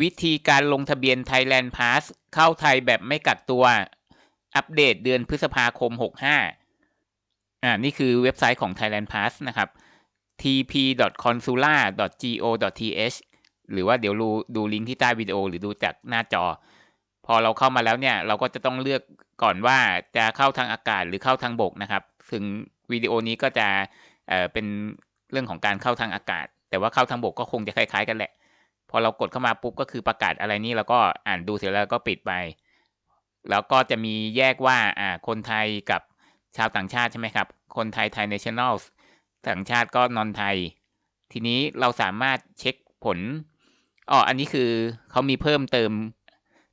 วิธีการลงทะเบียน Thailand Pass เข้าไทยแบบไม่กักตัว อัปเดตเดือนพฤษภาคม 65 อ่า นี่คือเว็บไซต์ของ Thailand Pass นะครับ tp.consular.go.th หรือว่าเดี๋ยวดูดูลิงก์ที่ใต้วิดีโอหรือดูจากหน้าจอ พอเราเข้ามาแล้วเนี่ย เราก็จะต้องเลือกก่อนว่าจะเข้าทางอากาศหรือเข้าทางบกนะครับซึ่งวิดีโอนี้ก็จะเอ่อเป็นเรื่องของการเข้าทางอากาศ แต่ว่าเข้าทางบกก็คงจะคล้ายๆกันแหละ พอเรากดเข้ามาปุ๊บก็คือประกาศอะไรนี่เราก็อ่านดูเสร็จแล้วก็ปิดไป แล้วก็จะมีแยกว่าอ่าคนไทยกับชาวต่างชาติใช่ไหมครับ คนไทยไทยเนชั่นแนลต่างชาติก็นอนไทย ทีนี้เราสามารถเช็คผลอ๋ออันนี้คือเขามีเพิ่มเติม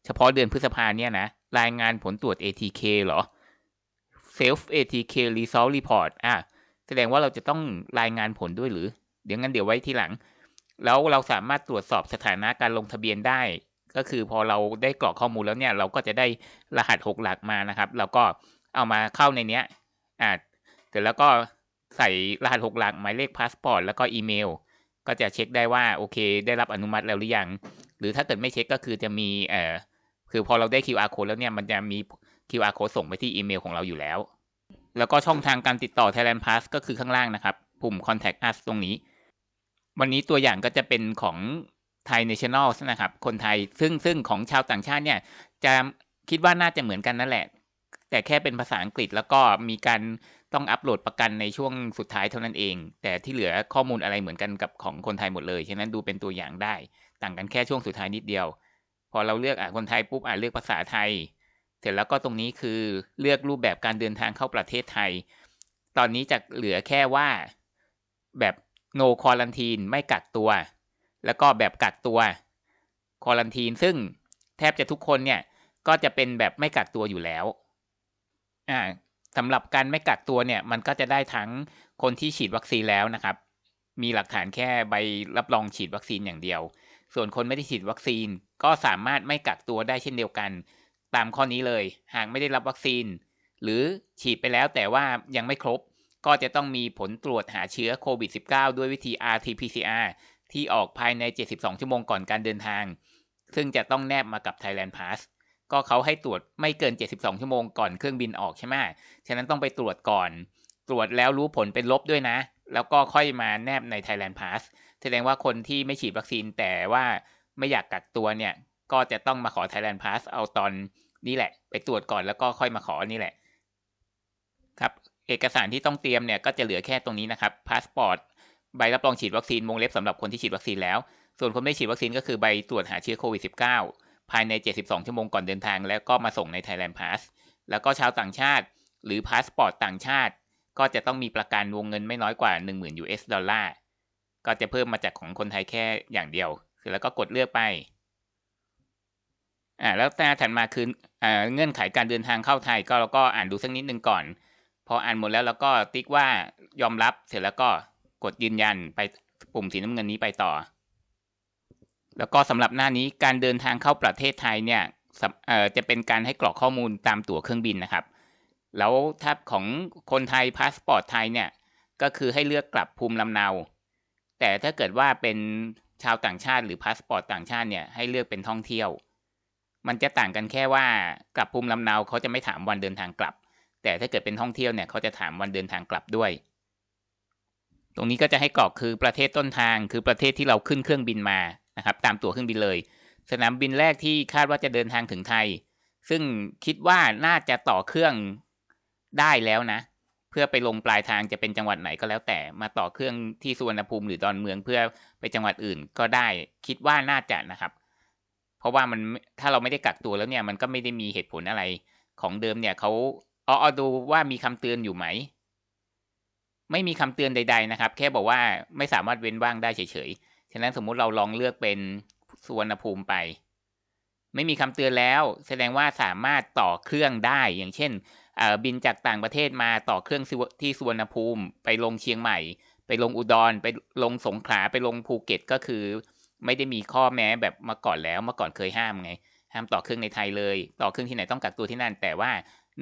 เฉพาะเดือนพฤษภาเนี่ยนะ รายงานผลตรวจ ATK เหรอ Self ATK Result Report อะแสดงว่าเราจะต้องรายงานผลด้วยหรือ เดี๋ยวงั้นเดี๋ยวไว้ทีหลัง แล้วเราสามารถตรวจสอบสถานะการลงทะเบียนได้ ก็คือพอเราได้กรอกข้อมูลแล้วเนี่ย เราก็จะได้รหัสหกหลักมานะครับแล้วก็เอามาเข้าในเนี้ยอ่าเสร็จแล้วก็ใส่รหัสหกหลักหมายเลขพาสปอร์ตแล้วก็อีเมล ก็จะเช็คได้ว่าโอเคได้รับอนุมัติแล้วหรือยัง หรือถ้าเกิดไม่เช็คก็คือจะมีเอ่อคือพอเราได้ QR code แล้วเนี่ยมันจะมี QR code ส่งไปที่อีเมลของเราอยู่แล้ว แล้วก็ช่องทางการติดต่อ Thailand Pass ก็คือข้างล่างนะครับ ปุ่ม contact us ตรงนี้ วันนี้ตัวอย่างก็จะเป็นของไทย National นะครับ คนไทยซึ่งซึ่งของชาวต่างชาติเนี่ยจะคิดว่าน่าจะเหมือนกันนั่นแหละ แต่แค่เป็นภาษาอังกฤษแล้วก็มีการต้องอัปโหลดประกันในช่วงสุดท้ายเท่านั้นเอง แต่ที่เหลือข้อมูลอะไรเหมือนกันกับของคนไทยหมดเลยฉะนั้นดูเป็นตัวอย่างได้ ต่างกันแค่ช่วงสุดท้ายนิดเดียว พอเราเลือกอะคนไทยปุ๊บอะเลือกภาษาไทย เสร็จแล้วก็ตรงนี้คือเลือกรูปแบบการเดินทางเข้าประเทศไทย ตอนนี้จะเหลือแค่ว่าแบบ no quarantine ไม่กักตัว แล้วก็แบบกักตัว quarantine ซึ่งแทบจะทุกคนเนี่ยก็จะเป็นแบบไม่กักตัวอยู่แล้วอ่าสำหรับการไม่กักตัวเนี่ยมันก็จะได้ทั้งคนที่ฉีดวัคซีนแล้วนะครับ มีหลักฐานแค่ใบรับรองฉีดวัคซีนอย่างเดียว ส่วนคนไม่ได้ฉีดวัคซีนก็สามารถไม่กักตัวได้เช่นเดียวกัน ตามข้อนี้เลย หากไม่ได้รับวัคซีน หรือฉีดไปแล้วแต่ว่ายังไม่ครบ ก็จะต้องมีผลตรวจหาเชื้อโควิด -19 ด้วยวิธี RT-PCR ที่ออกภายใน 72 ชั่วโมงก่อนการเดินทาง ซึ่งจะต้องแนบมากับ Thailand Pass ก็เขาให้ตรวจไม่เกิน 72 ชั่วโมงก่อนเครื่องบินออกใช่ไหมฉะนั้นต้องไปตรวจก่อน ตรวจแล้วรู้ผลเป็นลบด้วยนะ แล้วก็ค่อยมาแนบใน Thailand Pass แสดงว่าคนที่ไม่ฉีดวัคซีนแต่ว่าไม่อยากกักตัวเนี่ย ก็จะต้องมาขอ Thailand Pass เอาตอนนี้แหละ ไปตรวจก่อนแล้วก็ค่อยมาขอนี่แหละ เอกสารที่ต้องเตรียมเนี่ยก็จะเหลือแค่ตรงนี้นะครับพาสปอร์ตใบรับรองฉีดวัคซีนวงเล็บสำหรับคนที่ฉีดวัคซีนแล้ว ส่วนคนไม่ฉีดวัคซีนก็คือใบตรวจหาเชื้อโควิด -19 ภายใน 72 ชั่วโมงก่อนเดินทาง แล้วก็มาส่งใน Thailand Pass แล้วก็ชาวต่างชาติ หรือพาสปอร์ตต่างชาติ ก็จะต้องมีประกันวงเงินไม่น้อยกว่า 10,000 US ดอลลาร์ก็จะเพิ่มมาจากของคนไทยแค่อย่างเดียวเสร็จแล้วก็กดเลือกไปอ่าแล้วแต่ถัดมาคืออ่าเงื่อนไขการเดินทางเข้าไทยก็เราก็อ่านดูสักนิดนึงก่อน พออ่านหมดแล้วเราก็ติ๊กว่ายอมรับเสร็จแล้วก็กดยืนยันไปปุ่มสีน้ำเงินนี้ไปต่อ แล้วก็สำหรับหน้านี้การเดินทางเข้าประเทศไทยเนี่ยจะเป็นการให้กรอกข้อมูลตามตั๋วเครื่องบินนะครับ แล้วถ้าของคนไทยพาสปอร์ตไทยเนี่ยก็คือให้เลือกกลับภูมิลำเนา แต่ถ้าเกิดว่าเป็นชาวต่างชาติหรือพาสปอร์ตต่างชาติเนี่ยให้เลือกเป็นท่องเที่ยว มันจะต่างกันแค่ว่ากลับภูมิลำเนาเขาจะไม่ถามวันเดินทางกลับ แต่ถ้าเกิดเป็นท่องเที่ยวเนี่ยเขาจะถามวันเดินทางกลับด้วย ตรงนี้ก็จะให้กรอกคือประเทศต้นทางคือประเทศที่เราขึ้นเครื่องบินมานะครับ ตามตั๋วเครื่องบินเลย สนามบินแรกที่คาดว่าจะเดินทางถึงไทย ซึ่งคิดว่าน่าจะต่อเครื่องได้แล้วนะ เพื่อไปลงปลายทางจะเป็นจังหวัดไหนก็แล้วแต่มาต่อเครื่องที่สุวรรณภูมิหรือดอนเมืองเพื่อไปจังหวัดอื่นก็ได้คิดว่าน่าจะนะครับ เพราะว่ามันถ้าเราไม่ได้กักตัวแล้วเนี่ยมันก็ไม่ได้มีเหตุผลอะไรของเดิมเนี่ยเขา เอาเอาดูว่ามีคำเตือนอยู่ไหม ไม่มีคำเตือนใด ๆ นะครับ แค่บอกว่าไม่สามารถเว้นว่างได้เฉยๆ ฉะนั้นสมมุติเราลองเลือกเป็นสุวรรณภูมิไป ไม่มีคำเตือนแล้ว แสดงว่าสามารถต่อเครื่องได้ อย่างเช่นบินจากต่างประเทศมาต่อเครื่องที่สุวรรณภูมิ ไปลงเชียงใหม่ ไปลงอุดร ไปลงสงขลา ไปลงภูเก็ตก็คือ ไม่ได้มีข้อแม้แบบมาก่อนแล้ว เมื่อก่อนเคยห้ามไง ห้ามต่อเครื่องในไทยเลย ต่อเครื่องที่ไหนต้องกักตัวที่นั่น แต่ว่า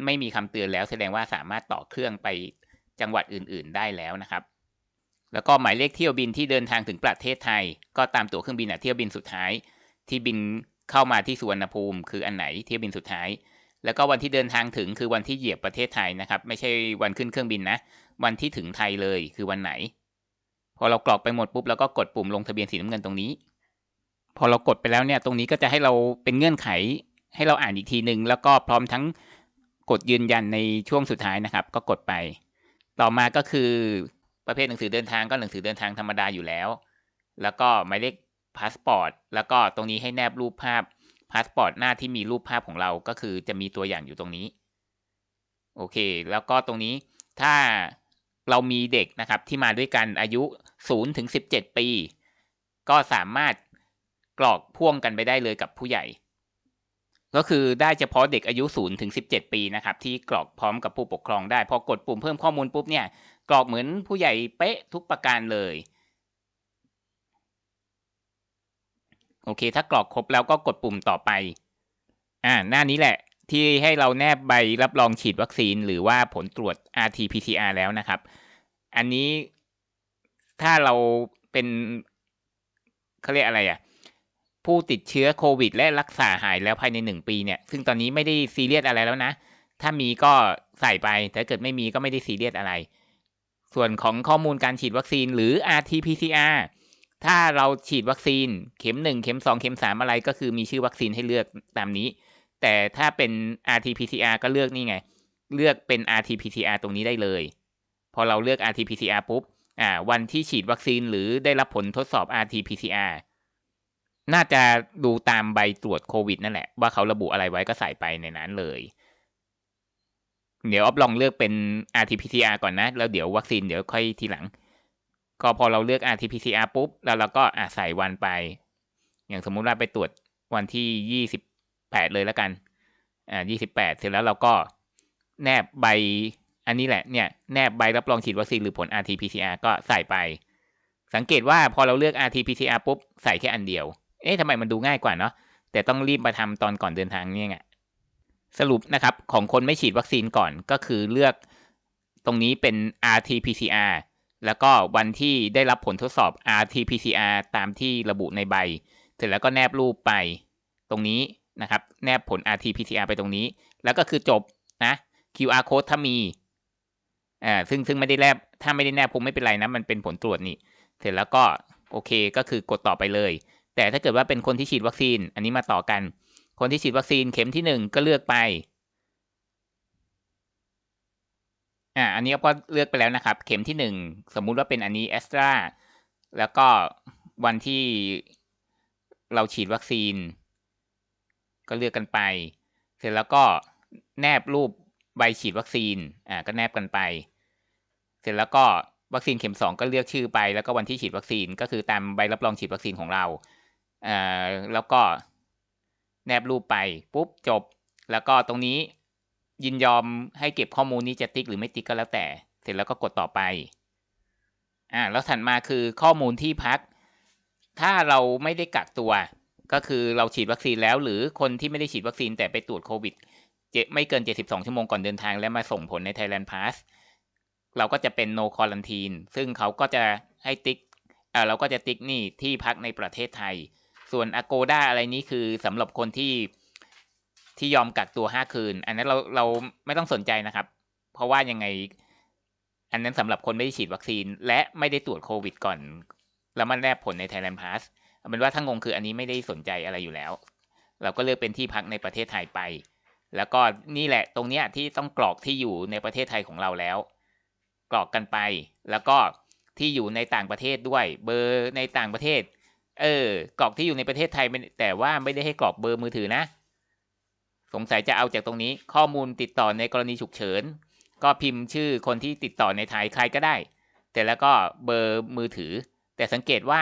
ไม่มีคำเตือนแล้วแสดงว่าสามารถต่อเครื่องไปจังหวัดอื่น ๆ ได้แล้วนะครับ แล้วก็หมายเลขเที่ยวบินที่เดินทางถึงประเทศไทย ก็ตามตั๋วเครื่องบินอะเที่ยวบินสุดท้าย ที่บินเข้ามาที่สุวรรณภูมิ คืออันไหนเที่ยวบินสุดท้าย แล้วก็วันที่เดินทางถึงคือวันที่เหยียบประเทศไทยนะครับ ไม่ใช่วันขึ้นเครื่องบินนะ วันที่ถึงไทยเลยคือวันไหน พอเรากรอกไปหมดปุ๊บแล้วก็กดปุ่มลงทะเบียนสีน้ำเงินตรงนี้ พอเรากดไปแล้วเนี่ยตรงนี้ก็จะให้เราเป็นเงื่อนไขให้เราอ่านอีกทีหนึ่งแล้วก็พร้อมทั้ง กดยืนยันในช่วงสุดท้ายนะครับ ก็กดไป ต่อมาก็คือประเภทหนังสือเดินทางก็หนังสือเดินทางธรรมดาอยู่แล้ว แล้วก็หมายเลขพาสปอร์ตแล้วก็ตรงนี้ให้แนบรูปภาพพาสปอร์ตหน้าที่มีรูปภาพของเราก็คือจะมีตัวอย่างอยู่ตรงนี้ โอเค แล้วก็ตรงนี้ถ้าเรามีเด็กนะครับที่มาด้วยกันอายุ0ถึง17 ปี ก็สามารถกรอกพ่วงกันไปได้เลยกับผู้ใหญ่ ก็คือได้เฉพาะเด็กอายุ0ถึง17 ปีนะครับที่กรอกพร้อมกับผู้ปกครองได้ พอกดปุ่มเพิ่มข้อมูลปุ๊บเนี่ยกรอกเหมือนผู้ใหญ่เป๊ะทุกประการเลย โอเค ถ้ากรอกครบแล้วก็กดปุ่มต่อไป อ่าหน้านี้แหละที่ให้เราแนบใบรับรองฉีดวัคซีน หรือว่าผลตรวจ RT-PCR แล้วนะครับ อันนี้ถ้าเราเป็นเขาเรียกอะไรอะ ผู้ติดเชื้อโควิด และรักษาหายแล้วภายในหนึ่งปีเนี่ย ซึ่งตอนนี้ไม่ได้ซีเรียสอะไรแล้วนะ ถ้ามีก็ใส่ไป แต่เกิดไม่มีก็ไม่ได้ซีเรียสอะไร ส่วนของข้อมูลการฉีดวัคซีนหรือ RT-PCR ถ้าเราฉีดวัคซีนเข็ม 1 เข็ม 2 เข็ม 3 อะไรก็คือมีชื่อวัคซีนให้เลือกตามนี้ แต่ถ้าเป็น RT-PCR ก็เลือกนี่ไง เลือกเป็น RT-PCR ตรงนี้ได้เลย พอเราเลือก RT-PCR ปุ๊บ อ่า วันที่ฉีดวัคซีนหรือได้รับผลทดสอบ RT-PCR น่าจะดูตามใบตรวจโควิดนั่นแหละ ว่าเขาระบุอะไรไว้ก็ใส่ไปในนั้นเลย เดี๋ยวออฟลองเลือกเป็น RT-PCR ก่อนนะ แล้วเดี๋ยววัคซีนเดี๋ยวค่อยทีหลัง ก็พอเราเลือก RT-PCR ปุ๊บ แล้วเราก็อ่าใส่วันไป อย่างสมมุติว่าไปตรวจวันที่ยี่สิบแปดเลยแล้วกัน อ่ายี่สิบแปดเสร็จแล้วเราก็แนบใบอันนี้แหละเนี่ยแนบใบรับรองฉีดวัคซีนหรือผล RT-PCR ก็ใส่ไป สังเกตว่าพอเราเลือก RT-PCR ปุ๊บ ใส่แค่อันเดียว เอ๊ะทำไมมันดูง่ายกว่าเนาะแต่ต้องรีบมาทำตอนก่อนเดินทางเนี่ยไงสรุปนะครับ ของคนไม่ฉีดวัคซีนก่อนก็คือเลือกตรงนี้เป็น RT-PCR แล้วก็วันที่ได้รับผลทดสอบ RT-PCR ตามที่ระบุในใบ เสร็จแล้วก็แนบรูปไปตรงนี้นะครับ แนบผล RT-PCR ไปตรงนี้ แล้วก็คือจบนะ QR code ถ้ามีอ่าซึ่งซึ่งไม่ได้แนบถ้าไม่ได้แนบคงไม่เป็นไรนะ มันเป็นผลตรวจนี่ เสร็จแล้วก็โอเคก็คือกดต่อไปเลย แต่ถ้าเกิดว่าเป็นคนที่ฉีดวัคซีน อันนี้มาต่อกัน คนที่ฉีดวัคซีนเข็มที่หนึ่งก็เลือกไปอ่าอันนี้ก็เลือกไปแล้วนะครับ เข็มที่หนึ่งสมมุติว่าเป็นอันนี้แอสตราแล้วก็วันที่เราฉีดวัคซีน ก็เลือกกันไป เสร็จแล้วก็แนบรูปใบฉีดวัคซีนอ่าก็แนบกันไป เสร็จแล้วก็วัคซีนเข็มสองก็เลือกชื่อไป แล้วก็วันที่ฉีดวัคซีนก็คือตามใบรับรองฉีดวัคซีนของเรา อ่าแล้วก็แนบรูปไปปุ๊บจบ แล้วก็ตรงนี้ยินยอมให้เก็บข้อมูลนี้จะติ๊กหรือไม่ติ๊กก็แล้วแต่ เสร็จแล้วก็กดต่อไปอ่าแล้วถัดมาคือข้อมูลที่พัก ถ้าเราไม่ได้กักตัว ก็คือเราฉีดวัคซีนแล้วหรือคนที่ไม่ได้ฉีดวัคซีนแต่ไปตรวจโควิดไม่เกิน 72 ชั่วโมงก่อนเดินทางและมาส่งผลใน Thailand Pass เราก็จะเป็น no quarantine ซึ่งเขาก็จะให้ติ๊กอ่าเราก็จะติ๊กนี่ที่พักในประเทศไทย ส่วน Agoda อะไรนี้คือสำหรับคนที่ที่ยอมกักตัว5คืน อันนั้นเราเราไม่ต้องสนใจนะครับ เพราะว่ายังไง อันนั้นสำหรับคนไม่ได้ฉีดวัคซีน และไม่ได้ตรวจโควิดก่อน แล้วมันแนบผลใน Thailand Pass เอาเป็นว่าถ้างงคืออันนี้ไม่ได้สนใจอะไรอยู่แล้ว เราก็เลือกเป็นที่พักในประเทศไทยไป แล้วก็นี่แหละตรงเนี้ยที่ต้องกรอกที่อยู่ในประเทศไทยของเราแล้ว กรอกกันไป แล้วก็ที่อยู่ในต่างประเทศด้วย เบอร์ในต่างประเทศ เออกรอกที่อยู่ในประเทศไทยแต่ว่าไม่ได้ให้กรอกเบอร์มือถือนะ สงสัยจะเอาจากตรงนี้ ข้อมูลติดต่อในกรณีฉุกเฉิน ก็พิมพ์ชื่อคนที่ติดต่อในไทยใครก็ได้ แต่แล้วก็เบอร์มือถือ แต่สังเกตว่า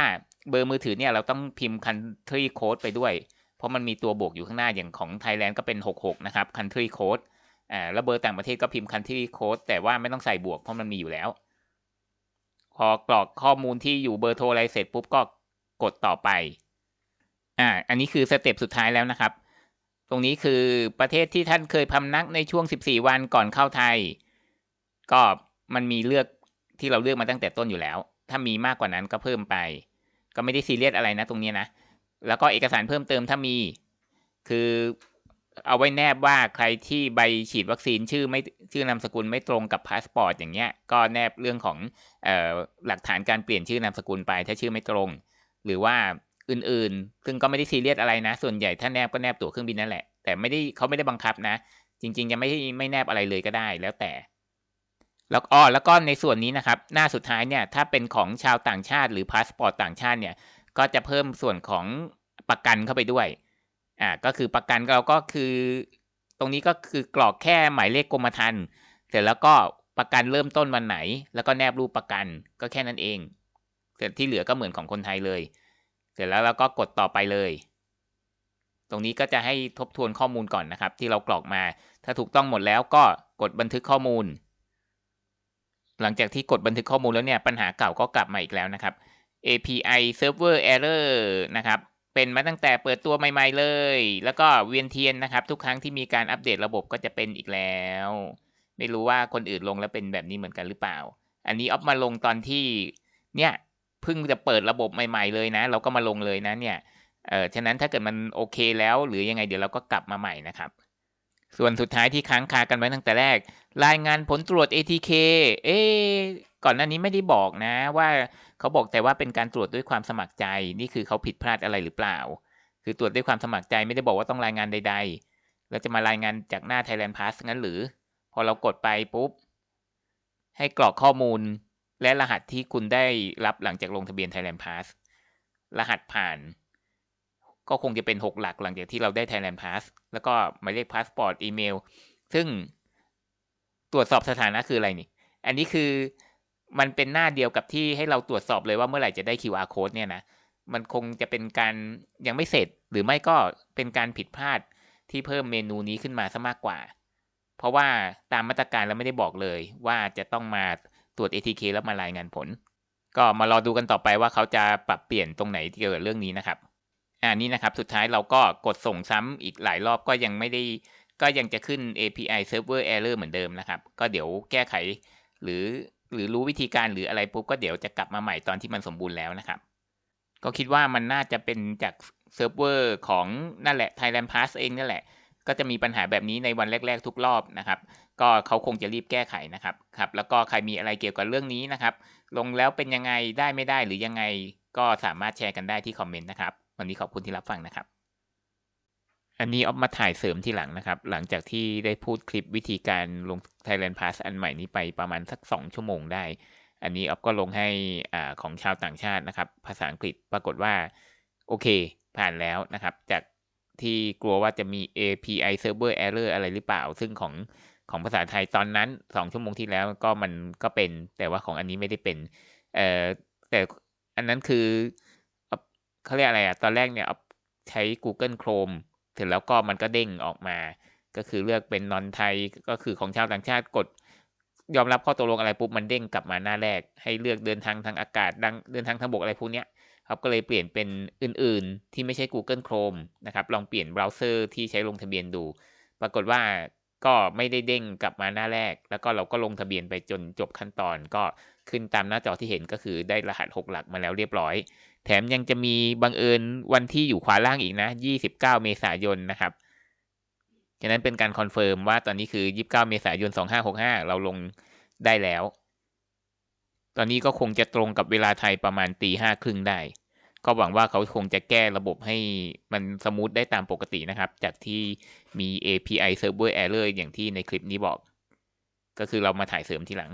เบอร์มือถือเนี่ยเราต้องพิมพ์ country code ไปด้วย เพราะมันมีตัวบวกอยู่ข้างหน้าอย่างของ Thailand ก็เป็น 66 นะครับ country code อ่าแล้วเบอร์ต่างประเทศก็พิมพ์ country code แต่ว่าไม่ต้องใส่บวกเพราะมันมีอยู่แล้ว พอกรอกข้อมูลที่อยู่เบอร์โทรอะไรเสร็จปุ๊บก็ กดต่อไป อ่า อันนี้คือสเต็ปสุดท้ายแล้วนะครับ ตรงนี้คือประเทศที่ท่านเคยพำนักในช่วง 14 วันก่อนเข้าไทย ก็มันมีเลือกที่เราเลือกมาตั้งแต่ต้นอยู่แล้ว ถ้ามีมากกว่านั้นก็เพิ่มไป ก็ไม่ได้ซีเรียสอะไรนะตรงนี้นะ แล้วก็เอกสารเพิ่มเติมถ้ามี คือเอาไว้แนบว่าใครที่ใบฉีดวัคซีนชื่อไม่ชื่อนามสกุลไม่ตรงกับพาสปอร์ตอย่างเงี้ย ก็แนบเรื่องของออหลักฐานการเปลี่ยนชื่อนามสกุลไปถ้าชื่อไม่ตรง หรือว่าอื่นๆ ซึ่งก็ไม่ได้ซีเรียสอะไรนะ ส่วนใหญ่ถ้าแนบก็แนบตั๋วเครื่องบินนั่นแหละ แต่ไม่ได้เขาไม่ได้บังคับนะ จริง ๆ จะไม่ไม่แนบอะไรเลยก็ได้แล้วแต่ แล้วอ้อแล้วก็ในส่วนนี้นะครับ หน้าสุดท้ายเนี่ยถ้าเป็นของชาวต่างชาติหรือพาสปอร์ตต่างชาติเนี่ย ก็จะเพิ่มส่วนของประกันเข้าไปด้วย อ่า ก็คือประกันเราก็คือ ตรงนี้ก็คือกรอกแค่หมายเลขกรมธรรม์เสร็จแล้วก็ประกันเริ่มต้นวันไหน แล้วก็แนบรูปประกันก็แค่นั้นเอง เสร็จที่เหลือก็เหมือนของคนไทยเลย เสร็จแล้วเราก็กดต่อไปเลย ตรงนี้ก็จะให้ทบทวนข้อมูลก่อนนะครับ ที่เรากรอกมา ถ้าถูกต้องหมดแล้วก็กดบันทึกข้อมูล หลังจากที่กดบันทึกข้อมูลแล้วเนี่ยปัญหาเก่าก็กลับมาอีกแล้วนะครับ API Server Error นะครับเป็นมาตั้งแต่เปิดตัวใหม่ ๆเลย แล้วก็เวียนเทียนนะครับ ทุกครั้งที่มีการอัปเดตระบบก็จะเป็นอีกแล้ว ไม่รู้ว่าคนอื่นลงแล้วเป็นแบบนี้เหมือนกันหรือเปล่า อันนี้ออฟมาลงตอนที่เนี่ย เพิ่งจะเปิดระบบใหม่ๆเลยนะ เราก็มาลงเลยนะเนี่ยเออฉะนั้นถ้าเกิดมันโอเคแล้ว หรือยังไงเดี๋ยวเราก็กลับมาใหม่นะครับ ส่วนสุดท้ายที่ค้างคากันไว้ตั้งแต่แรก รายงานผลตรวจ ATK เอ๊ก่อนหน้านี้ไม่ได้บอกนะว่าเขาบอกแต่ว่าเป็นการตรวจด้วยความสมัครใจนี่คือเขาผิดพลาดอะไรหรือเปล่า คือตรวจด้วยความสมัครใจไม่ได้บอกว่าต้องรายงานใดๆเราจะมารายงานจากหน้า Thailand Pass งั้นหรือ พอเรากดไปปุ๊บ ให้กรอกข้อมูล และรหัสที่คุณได้รับหลังจากลงทะเบียน Thailand Pass รหัสผ่าน ก็คงจะเป็น 6 หลักหลังจากที่เราได้ Thailand Pass แล้วก็หมายเลขพาสปอร์ตอีเมล ซึ่งตรวจสอบสถานะคืออะไรนี่ อันนี้คือมันเป็นหน้าเดียวกับที่ให้เราตรวจสอบเลยว่าเมื่อไหร่จะได้ QR code เนี่ยนะ มันคงจะเป็นการยังไม่เสร็จ หรือไม่ก็เป็นการผิดพลาดที่เพิ่มเมนูนี้ขึ้นมาซะมากกว่า เพราะว่าตามมาตรการเราไม่ได้บอกเลยว่าจะต้องมา ตรวจ ATK แล้วมารายงานผล ก็มารอดูกันต่อไปว่าเขาจะปรับเปลี่ยนตรงไหนเกี่ยวกับเรื่องนี้นะครับอ่านี่นะครับสุดท้ายเราก็กดส่งซ้ำอีกหลายรอบก็ยังไม่ได้ก็ยังจะขึ้น API Server Error เหมือนเดิมนะครับ ก็เดี๋ยวแก้ไข หรือหรือรู้วิธีการหรืออะไรปุ๊บก็เดี๋ยวจะกลับมาใหม่ตอนที่มันสมบูรณ์แล้วนะครับ ก็คิดว่ามันน่าจะเป็นจากเซิร์ฟเวอร์ของนั่นแหละ Thailand Pass เองนั่นแหละ ก็จะมีปัญหาแบบนี้ในวันแรก ๆ ทุกรอบนะครับ ก็เขาคงจะรีบแก้ไขนะครับครับ แล้วก็ใครมีอะไรเกี่ยวกับเรื่องนี้นะครับ ลงแล้วเป็นยังไงได้ไม่ได้หรือยังไงก็สามารถแชร์กันได้ที่คอมเมนต์นะครับ วันนี้ขอบคุณที่รับฟังนะครับ อันนี้ออฟมาถ่ายเสริมที่หลังนะครับ หลังจากที่ได้พูดคลิปวิธีการลง Thailand Pass อันใหม่นี้ไปประมาณสัก 2 ชั่วโมงได้ อันนี้ออฟก็ลงให้อ่าของชาวต่างชาตินะครับ ภาษาอังกฤษปรากฏว่าโอเค ผ่านแล้วนะครับ จาก ที่กลัวว่าจะมี API Server Error อะไรหรือเปล่า ซึ่งของของภาษาไทยตอนนั้น 2 ชั่วโมงที่แล้วก็มันก็เป็น แต่ว่าของอันนี้ไม่ได้เป็นเอ่อแต่อันนั้นคือเขาเรียกอะไรอะตอนแรกเนี่ยใช้ Google Chrome เสร็จแล้วก็มันก็เด้งออกมา ก็คือเลือกเป็นนอนไทยก็คือของชาวต่างชาติกด ยอมรับข้อตกลงอะไรปุ๊บมันเด้งกลับมาหน้าแรก ให้เลือกเดินทางทางอากาศดังเดินทางทางบกอะไรพวกเนี้ย ครับก็เลยเปลี่ยนเป็นอื่นๆ ที่ไม่ใช่ Google Chrome นะครับ ลองเปลี่ยนเบราว์เซอร์ที่ใช้ลงทะเบียนดู ปรากฏว่าก็ไม่ได้เด้งกลับมาหน้าแรก แล้วก็เราก็ลงทะเบียนไปจนจบขั้นตอนก็ขึ้นตามหน้าจอที่เห็นก็คือได้รหัส 6 หลักมาแล้วเรียบร้อย แถมยังจะมีบังเอิญวันที่อยู่ขวาล่างอีกนะ 29 เมษายนนะครับฉะนั้นเป็นการคอนเฟิร์มว่าตอนนี้คือ 29 เมษายน 2565 เราลงได้แล้ว ตอนนี้ก็คงจะตรงกับเวลาไทยประมาณตีห้าครึ่งได้ ก็หวังว่าเขาคงจะแก้ระบบให้มันสมูทได้ตามปกตินะครับ จากที่มี API Server Error อย่างที่ในคลิปนี้บอก ก็คือเรามาถ่ายเสริมทีหลัง